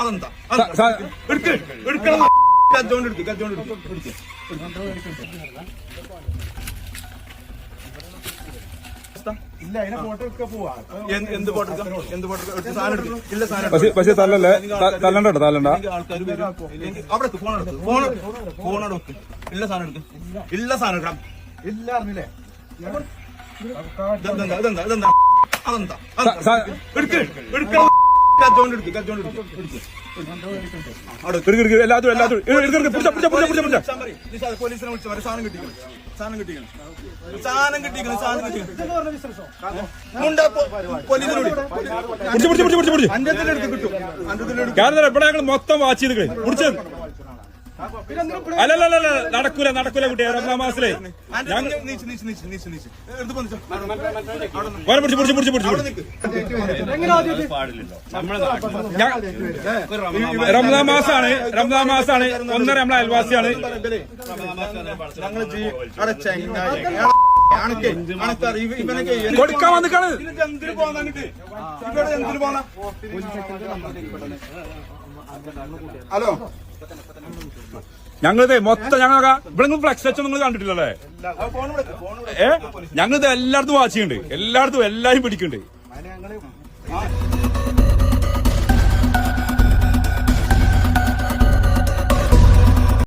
അതെന്താ? എടുക്കണം കച്ചോണ്ട് എടുക്ക് കച്ചോണ്ട് എടുക്ക് പോവാ. എന്ത് എന്ത് ഫോട്ടോ ഫോട്ടോ? എടുത്ത് പക്ഷെ പക്ഷെ തല്ലല്ലേ? തല്ലണ്ട തല്ലണ്ട. ആൾക്കാർ അവിടെ ഫോൺ എടുക്ക്. ഫോൺ ഫോൺ എടുക്ക് ഇല്ല സാധനം എടുക്ക്. ഇല്ല സാധനം എടുക്കാം. ഇല്ല അറിഞ്ഞില്ലേ? ഇതെന്താ ഇതെന്താ ഇതെന്താ? അതെന്താ? എടുക്ക് എടുക്കണം കച്ചോണ്ട് എടുക്ക് എടുക്ക് എല്ലാത്തും എല്ലാത്തും പോലീസിനെ വിളിച്ചു സാധനം കിട്ടിക്കണം. സാധനം കിട്ടിക്കണം. സാധനം കിട്ടിക്കണം സാധനം കിട്ടിക്കണം. മൊത്തം വാച്ച് ചെയ്ത് കഴിഞ്ഞു. പിടിച്ചത് അല്ലല്ല നടക്കൂല നടക്കൂല കുട്ടി ഒന്നാം മാസത്തിലേ. വേറെ പിടിച്ച് പിടിച്ച് പിടിച്ച് പിടിച്ച്. റമദാൻ മാസാണ് റംസാൻ മാസാണ്. ഒന്നര നമ്മളെ അയൽവാസിയാണ്. ഞങ്ങൾ കൊടുക്കാൻ വന്നിക്കാണ് ഹലോ. ഞങ്ങളിത് മൊത്തം ഞങ്ങൾ ഇവിടെ ഫ്ലക്സ് വെച്ചോ നിങ്ങൾ കണ്ടിട്ടില്ലല്ലേ. ഏ? ഞങ്ങളിത് എല്ലായിടത്തും വാച്ച് ചെയ്യുന്നുണ്ട് എല്ലായിടത്തും എല്ലാരും പിടിക്കുന്നുണ്ട്.